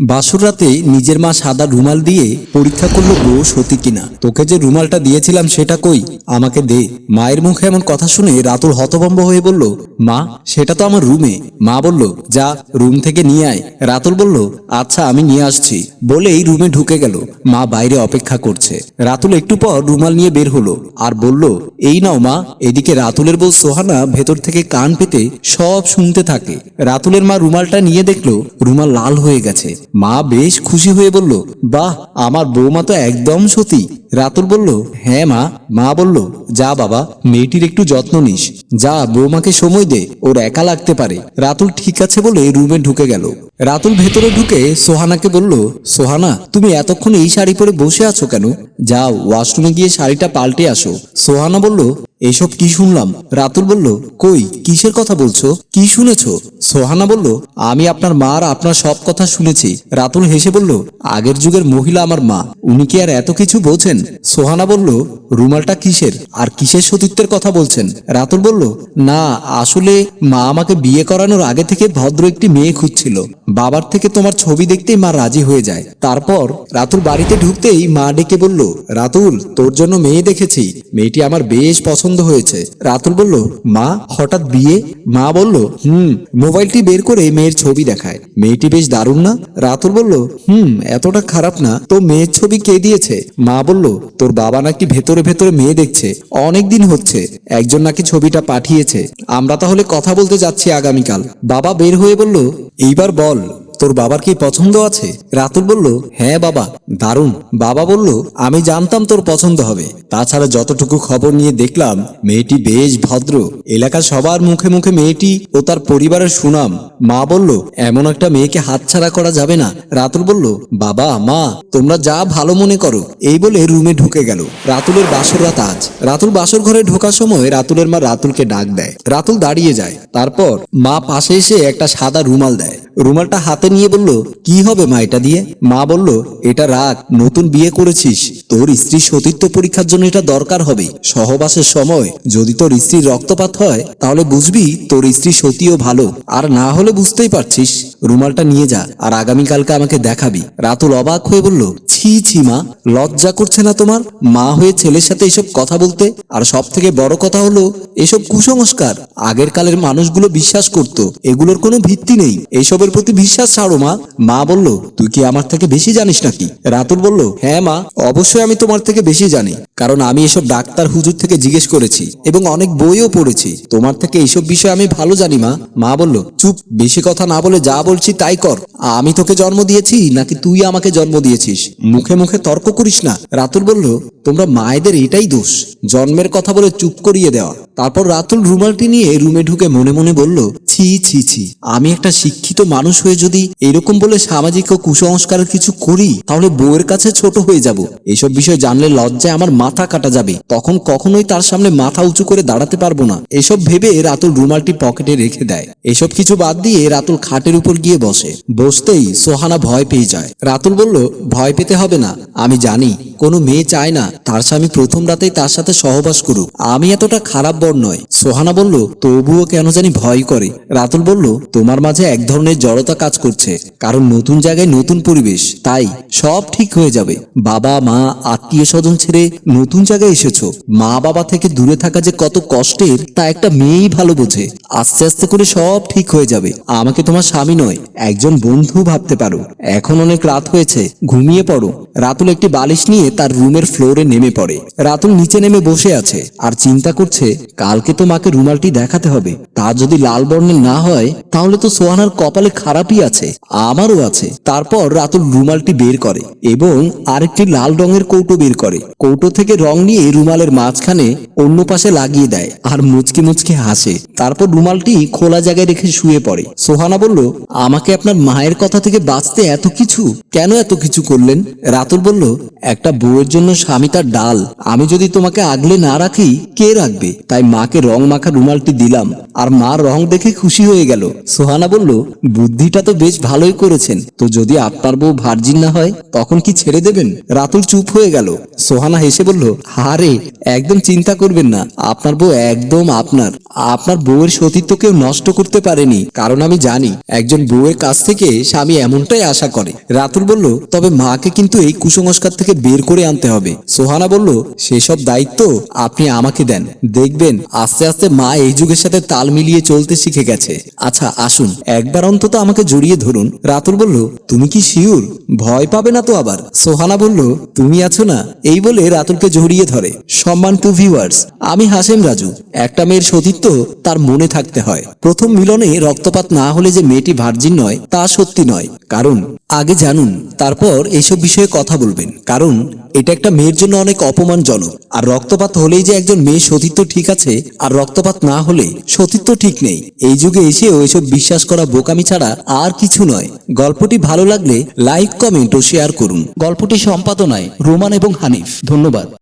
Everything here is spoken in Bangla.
বাসর রাতে নিজের মা সাদা রুমাল দিয়ে পরীক্ষা করল গো সতী কিনা? তোকে যে রুমালটা দিয়েছিলাম, সেটা কই? আমাকে দে। মায়ের মুখে এমন কথা শুনে রাতুল হতভম্ব হয়ে বলল, মা, সেটা তো আমার রুমে। মা বলল, যা, রুম থেকে নিয়ে আয়। রাতুল বলল আচ্ছা আমি নিয়ে আসছি। বলেই রুমে ঢুকে গেল। মা বাইরে অপেক্ষা করছে। রাতুল একটু পর রুমাল নিয়ে বের হলো আর বলল, এই নাও মা। এদিকে রাতুলের বউ সোহানা ভেতর থেকে কান পেতে সব শুনতে থাকে। রাতুলের মা রুমালটা নিয়ে দেখল, রুমাল লাল হয়ে গেছে। মা বেশ খুশি হয়ে বলল, বাহ, আমার বৌমা তো একদম সতী। রাতুল বলল হ্যাঁ মা। মা বলল, যা বাবা, মেয়েটির একটু যত্ন নিস। যা বৌমাকে সময় দে, ওর একা লাগতে পারে। রাতুল ঠিক আছে বলে রুমে ঢুকে গেল। রাতুল ভেতরে ঢুকে সোহানাকে বলল, সোহানা, তুমি এতক্ষণ এই শাড়ি পরে বসে আছো কেন? যাও ওয়াশরুমে গিয়ে শাড়িটা পাল্টে আসো। সোহানা বলল, এসব কি শুনলাম? রাতুল বলল, কই, কিসের কথা বলছো? কি শুনেছ? সোহানা বলল, আমি আপনার মা আর আপনার সব কথা শুনেছি। রাতুল হেসে বলল, আগের যুগের মহিলা আমার মা, উনি কি আর এত কিছু বলছেন? সোহানা বলল, রুমালটা কিসের? আর কিসের সতীত্বের কথা বলছেন? রাতুল বলল, না, আসলে মা আমাকে বিয়ে করানোর আগে থেকে ভদ্র একটি মেয়ে খুঁজছিল। বাবার থেকে তোমার ছবি দেখতেই মা রাজি হয়ে যায়। তারপর রাতুল বাড়িতে ঢুকতেই মা ডেকে বলল, রাতুল, তোর জন্য মেয়ে দেখেছি। মেয়েটি আমার বেশ পছন্দ হয়েছে। রাতুল বলল, মা, হঠাৎ বিয়ে? মা বলল, হুম, মোবাইলটি বের করে মেয়ের ছবি দেখায়। মেয়েটি বেশ দারুণ না? রাতুল বলল, হুম, এতটা খারাপ না। তো মেয়ের ছবি কে দিয়েছে? মা বলল, তোর বাবা নাকি ভেতরে ভেতরে মেয়ে দেখছে। অনেক দিন হচ্ছে। একজন নাকি ছবিটা পাঠিয়েছে। আমরা তাহলে কথা বলতে যাচ্ছি আগামীকাল। বাবা বের হয়ে বলল, এইবার বল তোর বাবার কি পছন্দ আছে? রাতুল বলল হ্যাঁ বাবা, দারুণ। বাবা বলল, আমি জানতাম তোর পছন্দ হবে। তাছাড়া যতটুকু খবর নিয়ে দেখলাম, মেয়েটি বেশ ভদ্র। এলাকার সবার মুখে মুখে মেয়েটি ও তার পরিবারের সুনাম। মা বলল, এমন একটা মেয়েকে হাতছাড়া করা যাবে না। রাতুল বলল, বাবা, মা, তোমরা যা ভালো মনে করো। এই বলে রুমে ঢুকে গেল। রাতুলের বাসর রাত আজ। রাতুল বাসর ঘরে ঢোকার সময় রাতুলের মা রাতুলকে ডাক দেয়। রাতুল দাঁড়িয়ে যায়। তারপর মা পাশে এসে একটা সাদা রুমাল দেয়। রুমালটা হাতে নিয়ে বলল, কি হবে মা এটা দিয়ে? মা বলল, এটা রাখ নতুন বিয়ে করেছিস। তোর স্ত্রীর সতীত্ব পরীক্ষার জন্য এটা দরকার হবে। সহবাসের সময় যদি তোর স্ত্রীর রক্তপাত হয়, তাহলে বুঝবি তোর স্ত্রী সতীও ভালো। আর না হলে বুঝতেই পারছিস। রুমালটা নিয়ে যা আর আগামীকালকে আমাকে দেখাবি। রাতুল অবাক হয়ে বলল, ছি ছি মা, লজ্জা করছে না তোমার? মা হয়ে ছেলের সাথে এসব কথা বলতে? আর সব থেকে বড় কথা হলো, এসব কুসংস্কার। আগের কালের মানুষগুলো বিশ্বাস করত। এগুলোর কোনো ভিত্তি নেই। এসবের প্রতি বিশ্বাস ছাড়ো, মা। মা বলল, তুই কি আমার থেকে বেশি জানিস নাকি? রাতুল বলল হ্যাঁ মা, অবশ্যই আমি তোমার থেকে বেশি জানি, কারণ আমি এসব ডাক্তার হুজুর থেকে জিজ্ঞেস করেছি এবং অনেক বইও পড়েছি। তোমার থেকে এইসব বিষয় আমি ভালো জানি, মা। মা বলল, চুপ, বেশি কথা না বলে যা বলছি তাই কর। আমি তোকে জন্ম দিয়েছি, নাকি তুই আমাকে জন্ম দিয়েছিস? মুখে মুখে তর্ক করিস না। রাতুল বলল, তোমরা মায়েদের এটাই দোষ, জন্মের কথা বলে চুপ করিয়ে দেওয়া। তারপর রাতুল রুমালটি নিয়ে রুমে ঢুকে মনে মনে বলল, ছি ছি ছি, আমি একটা শিক্ষিত মানুষ হয়ে যদি এরকম বলে সামাজিক ও কুসংস্কারের কিছু করি, তাহলে বউয়ের কাছে ছোট হয়ে যাব। এসব বিষয় জানলে লজ্জায় আমার মাথা কাটা যাবে। তখন কখনোই তার সামনে মাথা উঁচু করে দাঁড়াতে পারব না। এসব ভেবে রাতুল রুমালটি পকেটে রেখে দেয়। এসব কিছু বাদ দিয়ে রাতুল খাটের উপর গিয়ে বসে। বসতেই সোহানা ভয় পেয়ে যায়। রাতুল বলল, ভয় পেতে হবে না। আমি জানি, কোনো মেয়ে চায় না। তার স্বামী প্রথম রাতেই তার সাথে সহবাস করুক। আমি এতটা খারাপ বর নয়। সোহানা বলল, তবুও কেন জানি ভয় করে? রাতুল বলল, তোমার মাঝে এক ধরনের জড়তা কাজ করছে, কারণ নতুন জায়গায় নতুন পরিবেশ, তাই সব ঠিক হয়ে যাবে। বাবা, মা, আত্মীয় স্বজন ছেড়ে নতুন জায়গায় এসেছ। মা বাবা থেকে দূরে থাকা যে কত কষ্টের, তা একটা মেয়েই ভালো বোঝে। আস্তে আস্তে করে সব ঠিক হয়ে যাবে। আমাকে তোমার স্বামী নয়, একজন বন্ধু ভাবতে পারো। এখন অনেক রাত হয়েছে, ঘুমিয়ে পড়ো। রাতুল একটি বালিশ নিয়ে তার রুমের ফ্লোরে নেমে পড়ে। রাতুল নিচে নেমে বসে আছে আর চিন্তা করছে, কালকে তো মাকে রুমালটি দেখাতে হবে। তা যদি লাল বর্ণের না হয়, তাহলে তো সোহানার কপালে খারাপই আছে, আমারও আছে। তারপর রাতুল রুমালটি বের করে এবং আরেকটি লাল রঙের কৌটো বের করে। কৌটো থেকে রং নিয়ে রুমালের মাঝখানে অন্য পাশে লাগিয়ে দেয় আর মুচকি মুচকি হাসে। তারপর রুমালটি খোলা জায়গায় রেখে শুয়ে পড়ে। সোহানা বলল, আমাকে আপনার মায়ের কথা থেকে বাঁচতে এত কিছু? কেন এত কিছু করলেন? রাতুল বলল, একটা বউয়ের জন্য স্বামী তার ডাল। আমি যদি তোমাকে আগলে না রাখি, কে রাখবে? তাই মাকে রং মাখা রুমালটি দিলাম। আর মা রং দেখে খুশি হয়ে গেল। সোহানা বলল বুদ্ধিটা তো বেশ ভালোই করেছেন। তো যদি আপনার বউ ভার্জিন না হয়, তখন কি ছেড়ে দেবেন? রাতুল চুপ হয়ে গেল। সোহানা হেসে বলল, হারে, একদম চিন্তা করবেন না। আপনার বউ একদম আপনার। আপনার বউয়ের সতীত্ব কেউ নষ্ট করতে পারেনি। কারণ আমি জানি, একজন বউয়ের কাছ থেকে স্বামী এমনটাই আশা করে। রাতুল বলল, তবে মাকে কিন্তু এই কুসংস্কার থেকে বের করে আনতে হবে। সোহানা বলল, সেসব দায়িত্ব আপনি আমাকে দেন। দেখবেন, আস্তে আস্তে মা এই যুগের সাথে তাল মিলিয়ে চলতে শিখে গেছে। আচ্ছা আসুন। একবার অন্তত আমাকে জড়িয়ে ধরুন। রাতুল বলল, তুমি কি শিওর ভয় পাবে না তো আবার। সোহানা বলল, তুমি আছো না? এই বলে রাতুলকে জড়িয়ে ধরে। সম্মান টু ভিউয়ার্স, আমি হাসেম রাজু। একটা মেয়ের সতীত্ব তার মনে থাকতে হয়। প্রথম মিলনে রক্তপাত না হলে যে মেয়েটি ভার্জিন নয়, তা সত্যি নয়। কারণ, আগে জানুন, তারপর এইসব বিষয়ে কথা বলবেন। কারণ এটা একটা মেয়ের জন্য অনেক অপমানজনক। আর রক্তপাত হলেই যে একজন মেয়ে সতীত্ব ঠিক আছে, আর রক্তপাত না হলে সতীত্ব ঠিক নেই। এই যুগে এসেও এসব বিশ্বাস করা বোকামি ছাড়া আর কিছু নয়। গল্পটি ভালো লাগলে লাইক, কমেন্ট ও শেয়ার করুন। গল্পটি সম্পাদনায় রোমান এবং হানিফ। ধন্যবাদ।